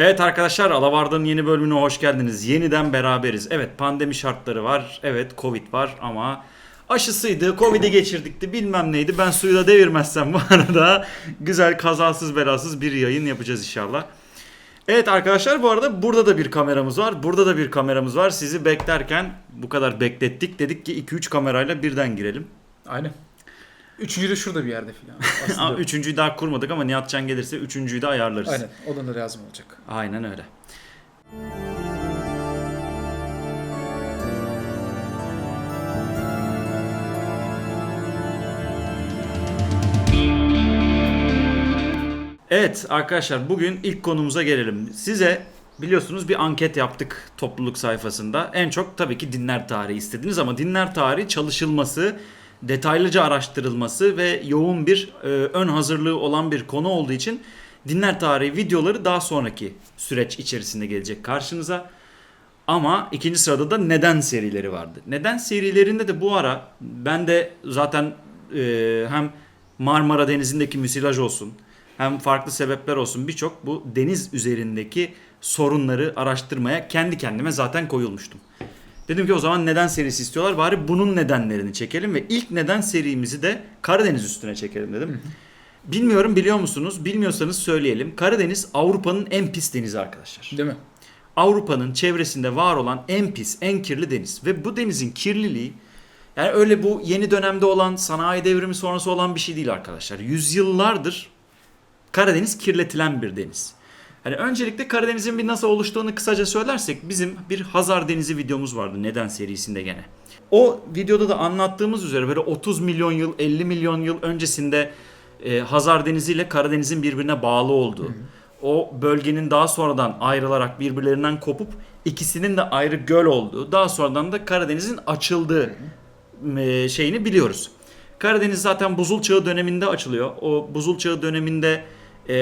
Evet arkadaşlar Alavar'dan yeni bölümüne hoş geldiniz. Yeniden beraberiz. Evet pandemi şartları var. Evet Covid var ama aşısıydı, Covid'i geçirdikti bilmem neydi. Ben suyu da devirmezsem bu arada güzel kazasız belasız bir yayın yapacağız inşallah. Evet arkadaşlar bu arada burada da bir kameramız var. Burada da bir kameramız var. Sizi beklerken bu kadar beklettik. Dedik ki 2-3 kamerayla birden girelim. Aynen. Üçüncü de şurada bir yerde filan. Üçüncüyü daha kurmadık ama Nihatcan gelirse üçüncüyü de ayarlarız. Aynen. Odan da lazım olacak. Aynen öyle. Evet arkadaşlar bugün ilk konumuza gelelim. Size biliyorsunuz bir anket yaptık topluluk sayfasında. En çok tabii ki dinler tarihi istediniz ama dinler tarihi çalışılması, detaylıca araştırılması ve yoğun bir e, ön hazırlığı olan bir konu olduğu için dinler tarihi videoları daha sonraki süreç içerisinde gelecek karşınıza. Ama ikinci sırada da neden serileri vardı. Neden serilerinde de bu ara ben de zaten e, hem Marmara Denizi'ndeki müsilaj olsun hem farklı sebepler olsun birçok bu deniz üzerindeki sorunları araştırmaya kendi kendime zaten koyulmuştum. Dedim ki o zaman neden serisi istiyorlar bari bunun nedenlerini çekelim ve ilk neden serimizi de Karadeniz üstüne çekelim dedim. Bilmiyorum biliyor musunuz? Bilmiyorsanız söyleyelim. Karadeniz Avrupa'nın en pis denizi arkadaşlar. Değil mi? Avrupa'nın çevresinde var olan en pis, en kirli deniz. Ve bu denizin kirliliği yani öyle bu yeni dönemde olan sanayi devrimi sonrası olan bir şey değil arkadaşlar. Yüzyıllardır Karadeniz kirletilen bir deniz. Hani öncelikle Karadeniz'in bir nasıl oluştuğunu kısaca söylersek bizim bir Hazar Denizi videomuz vardı Neden serisinde gene. O videoda da anlattığımız üzere böyle 30 milyon yıl 50 milyon yıl öncesinde e, Hazar Denizi ile Karadeniz'in birbirine bağlı olduğu. O bölgenin daha sonradan ayrılarak birbirlerinden kopup ikisinin de ayrı göl olduğu. Daha sonradan da Karadeniz'in açıldığı e, şeyini biliyoruz. Karadeniz zaten buzul çağı döneminde açılıyor. O buzul çağı döneminde e,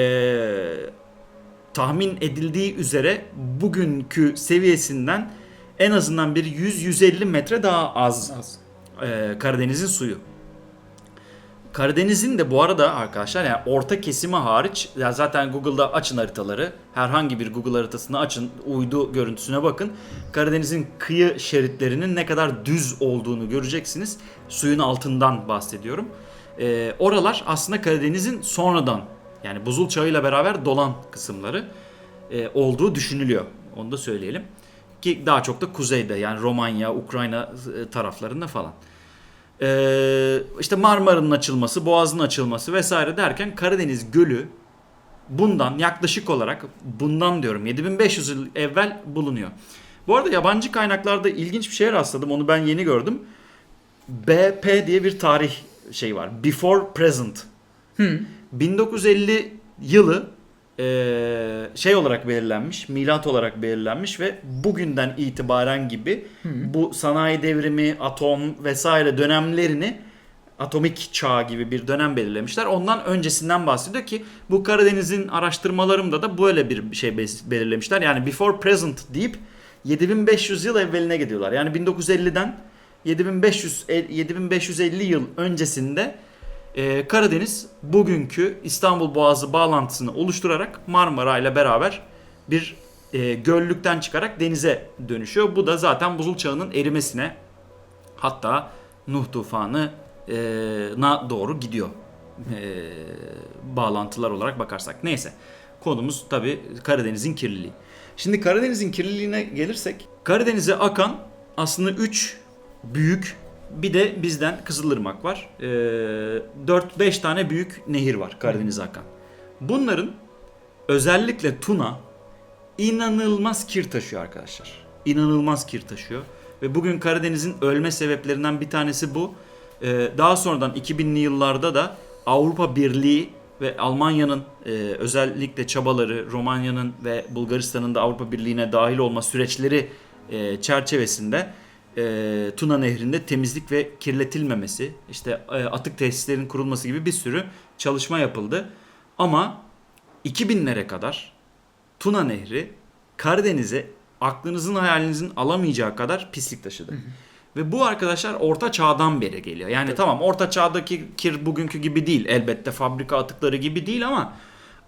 tahmin edildiği üzere bugünkü seviyesinden en azından bir 100-150 metre daha az Az. e, Karadeniz'in suyu. Karadeniz'in de bu arada arkadaşlar yani orta kesimi hariç ya zaten Google'da açın haritaları. Herhangi bir Google haritasını açın, uydu görüntüsüne bakın. Karadeniz'in kıyı şeritlerinin ne kadar düz olduğunu göreceksiniz. Suyun altından bahsediyorum. E, oralar aslında Karadeniz'in sonradan yani buzul çağıyla beraber dolan kısımları e, olduğu düşünülüyor. Onu da söyleyelim. Ki daha çok da kuzeyde yani Romanya, Ukrayna e, taraflarında falan. Ee, işte Marmara'nın açılması, Boğaz'ın açılması vesaire derken Karadeniz Gölü bundan yaklaşık olarak bundan diyorum 7500 yıl evvel bulunuyor. Bu arada yabancı kaynaklarda ilginç bir şeye rastladım. Onu ben yeni gördüm. BP diye bir tarih şey var. Before present. 1950 yılı eee, şey olarak belirlenmiş, milat olarak belirlenmiş ve bugünden itibaren gibi bu sanayi devrimi, atom vesaire dönemlerini atomik çağ gibi bir dönem belirlemişler. Ondan öncesinden bahsediyor ki bu Karadeniz'in araştırmalarımda da böyle bir şey belirlemişler. Yani before present deyip 7500 yıl evveline gidiyorlar. Yani 1950'den 7500 el- 7550 yıl öncesinde e, Karadeniz bugünkü İstanbul Boğazı bağlantısını oluşturarak Marmara ile beraber bir e, göllükten çıkarak denize dönüşüyor. Bu da zaten buzul çağının erimesine hatta Nuh tufanı e, na doğru gidiyor. E, bağlantılar olarak bakarsak. Neyse. Konumuz tabi Karadeniz'in kirliliği. Şimdi Karadeniz'in kirliliğine gelirsek Karadeniz'e akan aslında 3 büyük bir de bizden Kızılırmak var. E, 4-5 tane büyük nehir var Karadeniz'e akan. Bunların özellikle Tuna inanılmaz kir taşıyor arkadaşlar. İnanılmaz kir taşıyor. Ve bugün Karadeniz'in ölme sebeplerinden bir tanesi bu. Ee, daha sonradan 2000'li yıllarda da Avrupa Birliği ve Almanya'nın e, özellikle çabaları, Romanya'nın ve Bulgaristan'ın da Avrupa Birliği'ne dahil olma süreçleri e, çerçevesinde e, Tuna Nehri'nde temizlik ve kirletilmemesi, işte e, atık tesislerin kurulması gibi bir sürü çalışma yapıldı. Ama 2000'lere kadar Tuna Nehri Karadeniz'e aklınızın hayalinizin alamayacağı kadar pislik taşıdı. Ve bu arkadaşlar orta çağdan beri geliyor. Yani tamam orta çağdaki kir bugünkü gibi değil. Elbette fabrika atıkları gibi değil ama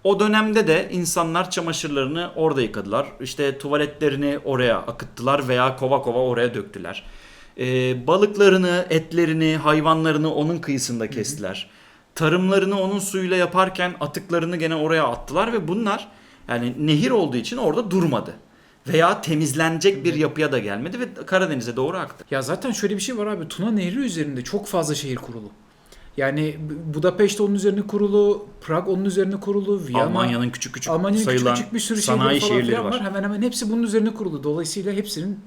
O dönemde de insanlar çamaşırlarını orada yıkadılar. İşte tuvaletlerini oraya akıttılar veya kova kova oraya döktüler. Ee, balıklarını, etlerini, hayvanlarını onun kıyısında kestiler. Tarımlarını onun suyuyla yaparken atıklarını gene oraya attılar ve bunlar yani nehir olduğu için orada durmadı. Veya temizlenecek bir yapıya da gelmedi ve Karadeniz'e doğru aktı. Ya zaten şöyle bir şey var abi. Tuna Nehri üzerinde çok fazla şehir kurulu. Yani Budapeşte onun üzerine kurulu, Prag onun üzerine kurulu, Viyana, Almanya'nın küçük küçük Almanya'nın küçük sayılan küçük bir sürü sanayi şehirleri şehirleri var. var. Hemen hemen hepsi bunun üzerine kurulu. Dolayısıyla hepsinin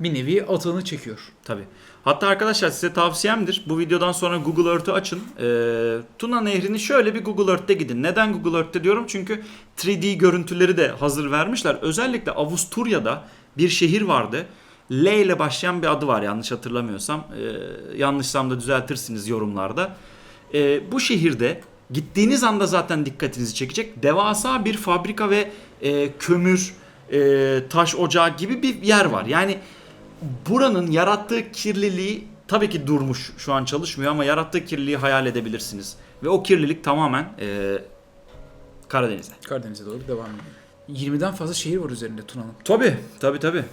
bir nevi atığını çekiyor. Tabii. Hatta arkadaşlar size tavsiyemdir. Bu videodan sonra Google Earth'ü açın. Ee, Tuna Nehri'ni şöyle bir Google Earth'te gidin. Neden Google Earth'te diyorum? Çünkü 3D görüntüleri de hazır vermişler. Özellikle Avusturya'da bir şehir vardı. L ile başlayan bir adı var yanlış hatırlamıyorsam. Ee, yanlışsam da düzeltirsiniz yorumlarda. Ee, bu şehirde gittiğiniz anda zaten dikkatinizi çekecek. Devasa bir fabrika ve e, kömür, e, taş ocağı gibi bir yer var. Yani buranın yarattığı kirliliği tabii ki durmuş şu an çalışmıyor ama yarattığı kirliliği hayal edebilirsiniz. Ve o kirlilik tamamen e, Karadeniz'e. Karadeniz'e doğru devam ediyor. 20'den fazla şehir var üzerinde Tuna'nın. Tabii tabii tabii.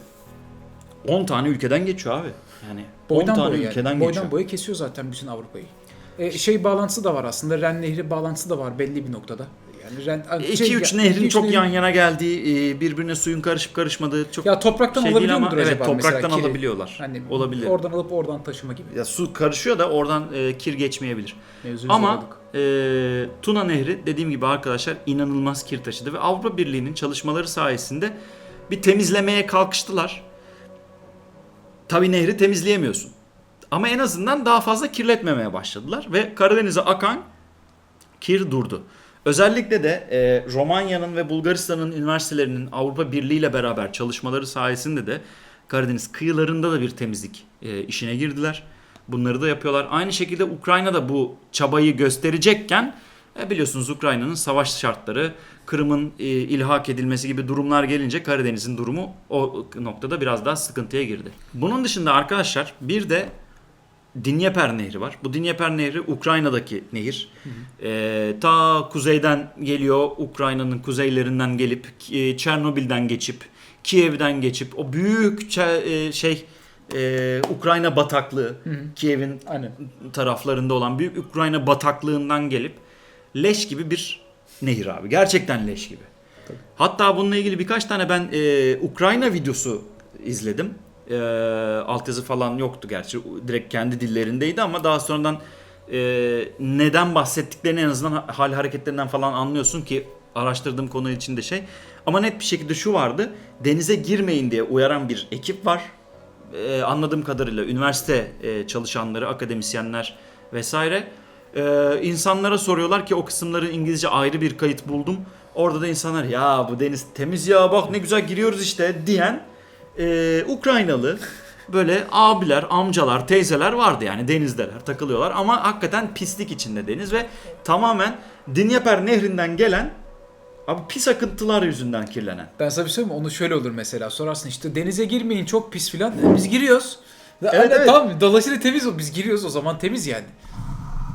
10 tane ülkeden geçiyor abi. Yani 10 Boydan tane boya ülkeden yani. geçiyor. Boydan boya kesiyor zaten bütün Avrupa'yı. E, şey bağlantısı da var aslında. Ren Nehri bağlantısı da var belli bir noktada. Yani Ren, 2-3 şey- nehrin iki, çok nehrin- yan yana geldiği, e, birbirine suyun karışıp karışmadığı çok Ya topraktan şey alabiliyor mudur evet acaba topraktan mesela kiri? alabiliyorlar. Hani Olabilir. Oradan alıp oradan taşıma gibi. Ya su karışıyor da oradan e, kir geçmeyebilir. Mevzuyu Ama zorladık. e, Tuna Nehri dediğim gibi arkadaşlar inanılmaz kir taşıdı ve Avrupa Birliği'nin çalışmaları sayesinde bir temizlemeye kalkıştılar. Tabi nehri temizleyemiyorsun. Ama en azından daha fazla kirletmemeye başladılar ve Karadeniz'e akan kir durdu. Özellikle de e, Romanya'nın ve Bulgaristan'ın üniversitelerinin Avrupa Birliği ile beraber çalışmaları sayesinde de Karadeniz kıyılarında da bir temizlik e, işine girdiler. Bunları da yapıyorlar. Aynı şekilde Ukrayna da bu çabayı gösterecekken e, biliyorsunuz Ukrayna'nın savaş şartları, Kırım'ın e, ilhak edilmesi gibi durumlar gelince Karadeniz'in durumu o noktada biraz daha sıkıntıya girdi. Bunun dışında arkadaşlar bir de Dinyeper Nehri var. Bu Dinyeper Nehri Ukrayna'daki nehir. Ee, ta kuzeyden geliyor, Ukrayna'nın kuzeylerinden gelip, e, Çernobil'den geçip, Kiev'den geçip, o büyük e, şey e, Ukrayna bataklığı, Kiev'in taraflarında olan büyük Ukrayna bataklığından gelip leş gibi bir nehir abi. Gerçekten leş gibi. Hatta bununla ilgili birkaç tane ben e, Ukrayna videosu izledim. E, altyazı falan yoktu gerçi. Direkt kendi dillerindeydi ama daha sonradan e, neden bahsettiklerini en azından hal hareketlerinden falan anlıyorsun ki araştırdığım konu içinde şey. Ama net bir şekilde şu vardı. Denize girmeyin diye uyaran bir ekip var. E, anladığım kadarıyla üniversite e, çalışanları, akademisyenler vesaire e, insanlara soruyorlar ki o kısımları İngilizce ayrı bir kayıt buldum. Orada da insanlar ya bu deniz temiz ya bak ne güzel giriyoruz işte diyen e, Ukraynalı böyle abiler, amcalar, teyzeler vardı yani denizdeler takılıyorlar ama hakikaten pislik içinde deniz ve tamamen Dinyeper nehrinden gelen abi pis akıntılar yüzünden kirlenen. Ben sana bir şey söyleyeyim mi? Onu şöyle olur mesela. Sorarsın işte denize girmeyin çok pis filan. E, biz giriyoruz. Ve Evet, evet. Tamam dolayısıyla temiz o. Biz giriyoruz o zaman temiz yani.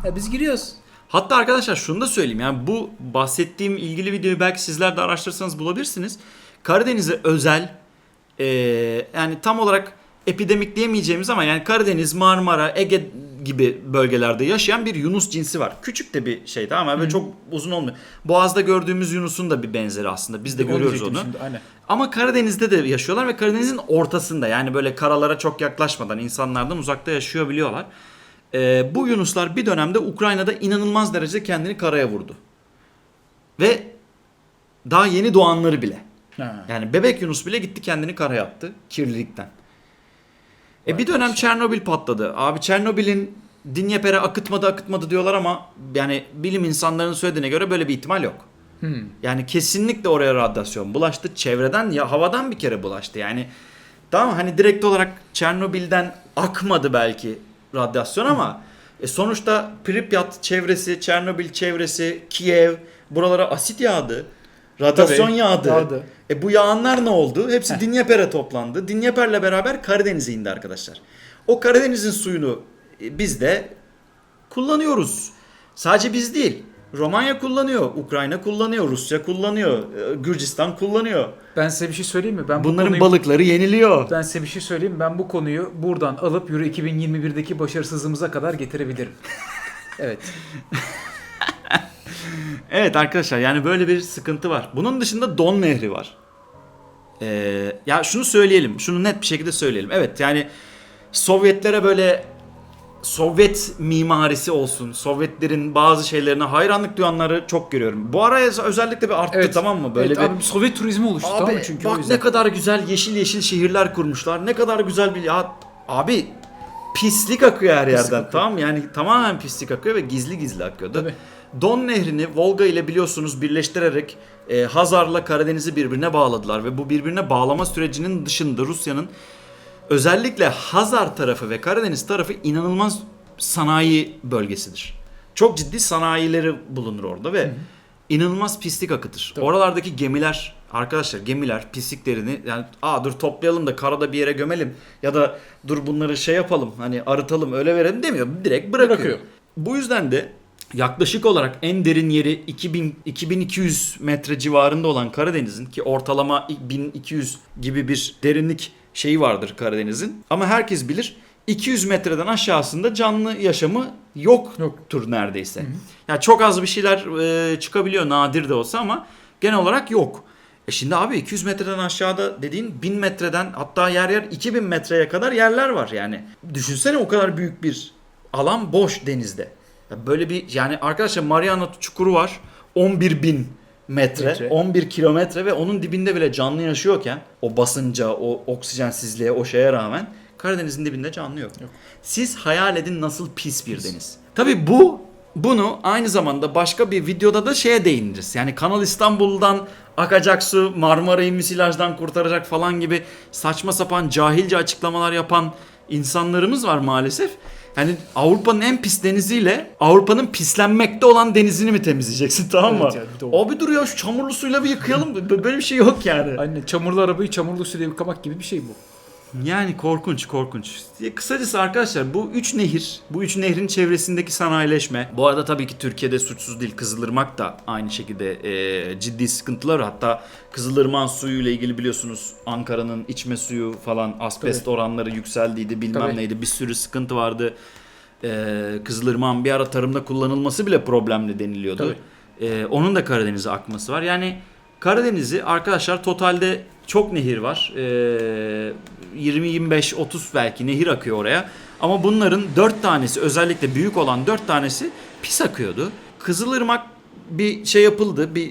Ya biz giriyoruz. Hatta arkadaşlar şunu da söyleyeyim yani bu bahsettiğim ilgili videoyu belki sizler de araştırırsanız bulabilirsiniz. Karadeniz'e özel e, yani tam olarak epidemik diyemeyeceğimiz ama yani Karadeniz, Marmara, Ege gibi bölgelerde yaşayan bir yunus cinsi var. Küçük de bir şeydi ama böyle çok uzun olmuyor. Boğaz'da gördüğümüz yunusun da bir benzeri aslında. Biz de görüyoruz diyecektim onu. Şimdi, aynen. Ama Karadeniz'de de yaşıyorlar ve Karadeniz'in ortasında yani böyle karalara çok yaklaşmadan insanlardan uzakta yaşıyor biliyorlar. Ee, bu Yunuslar bir dönemde Ukrayna'da inanılmaz derecede kendini karaya vurdu. Ve daha yeni doğanları bile. Ha. Yani bebek Yunus bile gitti kendini karaya attı kirlilikten. E bir dönem Çernobil patladı. Abi Çernobil'in Dinyeper'e akıtmadı akıtmadı diyorlar ama yani bilim insanlarının söylediğine göre böyle bir ihtimal yok. Hmm. Yani kesinlikle oraya radyasyon bulaştı. Çevreden ya havadan bir kere bulaştı. Yani tamam hani direkt olarak Çernobil'den akmadı belki radyasyon ama e sonuçta Pripyat çevresi, Çernobil çevresi, Kiev buralara asit yağdı. Radyasyon Tabii, yağdı. yağdı. E bu yağanlar ne oldu? Hepsi Dinyeper'e toplandı. Dinyeper'le beraber Karadeniz'e indi arkadaşlar. O Karadeniz'in suyunu e, biz de kullanıyoruz. Sadece biz değil. Romanya kullanıyor, Ukrayna kullanıyor, Rusya kullanıyor, e, Gürcistan kullanıyor. Ben size bir şey söyleyeyim mi? Ben bu Bunların konuyu- balıkları yeniliyor. Ben size bir şey söyleyeyim. Ben bu konuyu buradan alıp Euro 2021'deki başarısızlığımıza kadar getirebilirim. evet. Evet arkadaşlar yani böyle bir sıkıntı var. Bunun dışında Don Nehri var. Ee, ya şunu söyleyelim, şunu net bir şekilde söyleyelim. Evet yani Sovyetlere böyle Sovyet mimarisi olsun, Sovyetlerin bazı şeylerine hayranlık duyanları çok görüyorum. Bu araya özellikle bir arttı Evet. tamam mı? Böyle evet, bir abi Sovyet turizmi oluştu Abi tamam mı? Çünkü o bak yüzden. ne kadar güzel yeşil yeşil şehirler kurmuşlar. Ne kadar güzel bir ya abi pislik akıyor her yerden akıyor. tamam mı? Yani tamamen pislik akıyor ve gizli gizli akıyordu. Tabii. Don Nehri'ni Volga ile biliyorsunuz birleştirerek e, Hazar'la Karadeniz'i birbirine bağladılar ve bu birbirine bağlama sürecinin dışında Rusya'nın özellikle Hazar tarafı ve Karadeniz tarafı inanılmaz sanayi bölgesidir. Çok ciddi sanayileri bulunur orada ve inanılmaz pislik akıtır. Tabii. Oralardaki gemiler arkadaşlar gemiler pisliklerini yani aa dur toplayalım da karada bir yere gömelim ya da dur bunları şey yapalım hani arıtalım öyle verelim demiyor. Direkt bırakıyor. Bırakıyor. Bu yüzden de yaklaşık olarak en derin yeri 2000 2200 metre civarında olan Karadeniz'in ki ortalama 1200 gibi bir derinlik şeyi vardır Karadeniz'in. Ama herkes bilir 200 metreden aşağısında canlı yaşamı yoktur neredeyse. Ya çok az bir şeyler e, çıkabiliyor nadir de olsa ama genel olarak yok. E şimdi abi 200 metreden aşağıda dediğin 1000 metreden hatta yer yer 2000 metreye kadar yerler var yani. Düşünsene o kadar büyük bir alan boş denizde. Ya böyle bir yani arkadaşlar Mariana Çukuru var 11 bin metre, Metre. 11 kilometre ve onun dibinde bile canlı yaşıyorken o basınca, o oksijensizliğe, o şeye rağmen Karadeniz'in dibinde canlı yok. Yok. Siz hayal edin nasıl pis bir deniz. Tabii bu bunu aynı zamanda başka bir videoda da şeye değiniriz. Yani Kanal İstanbul'dan akacak su Marmara'yı müsilajdan kurtaracak falan gibi saçma sapan cahilce açıklamalar yapan insanlarımız var maalesef. Yani Avrupa'nın en pis deniziyle Avrupa'nın pislenmekte olan denizini mi temizleyeceksin tamam mı? Evet yani bir de o. Abi dur ya şu çamurlu suyla bir yıkayalım. Böyle bir şey yok yani. Anne çamurlu arabayı çamurlu suyla yıkamak gibi bir şey bu. Yani korkunç korkunç. Kısacası arkadaşlar bu üç nehir, bu üç nehrin çevresindeki sanayileşme. Bu arada tabii ki Türkiye'de suçsuz değil. Kızılırmak da aynı şekilde e, ciddi sıkıntılar. Hatta Kızılırmak suyu ile ilgili biliyorsunuz Ankara'nın içme suyu falan asbest Tabii. oranları yükseldiydi bilmem Tabii. neydi. Bir sürü sıkıntı vardı. E, Kızılırmak'ın bir ara tarımda kullanılması bile problemli deniliyordu. E, onun da Karadeniz'e akması var. Yani Karadeniz'i arkadaşlar totalde çok nehir var. Ee, 20, 25, 30 belki nehir akıyor oraya. Ama bunların 4 tanesi özellikle büyük olan 4 tanesi pis akıyordu. Kızılırmak bir şey yapıldı, bir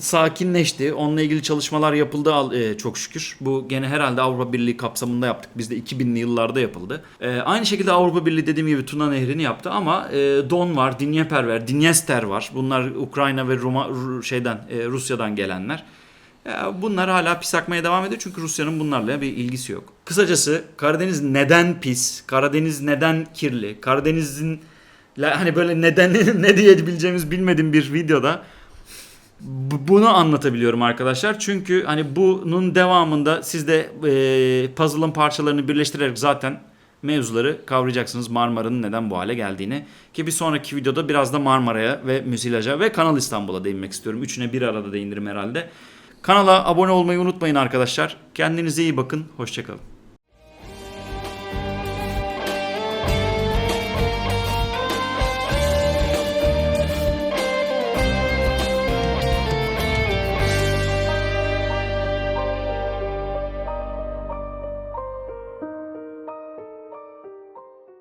sakinleşti. Onunla ilgili çalışmalar yapıldı e, çok şükür. Bu gene herhalde Avrupa Birliği kapsamında yaptık. Bizde 2000'li yıllarda yapıldı. E, aynı şekilde Avrupa Birliği dediğim gibi Tuna Nehri'ni yaptı ama e, Don var, Dnieper var, Dniester var. Bunlar Ukrayna ve Roma, şeyden e, Rusya'dan gelenler. Ya bunlar hala pis akmaya devam ediyor çünkü Rusya'nın bunlarla bir ilgisi yok. Kısacası Karadeniz neden pis? Karadeniz neden kirli? Karadeniz'in hani böyle neden ne diyebileceğimiz bilmediğim bir videoda bunu anlatabiliyorum arkadaşlar. Çünkü hani bunun devamında siz de e, puzzle'ın parçalarını birleştirerek zaten mevzuları kavrayacaksınız Marmara'nın neden bu hale geldiğini. Ki bir sonraki videoda biraz da Marmara'ya ve Müsilaj'a ve Kanal İstanbul'a değinmek istiyorum. Üçüne bir arada değinirim herhalde. Kanala abone olmayı unutmayın arkadaşlar. Kendinize iyi bakın. Hoşçakalın.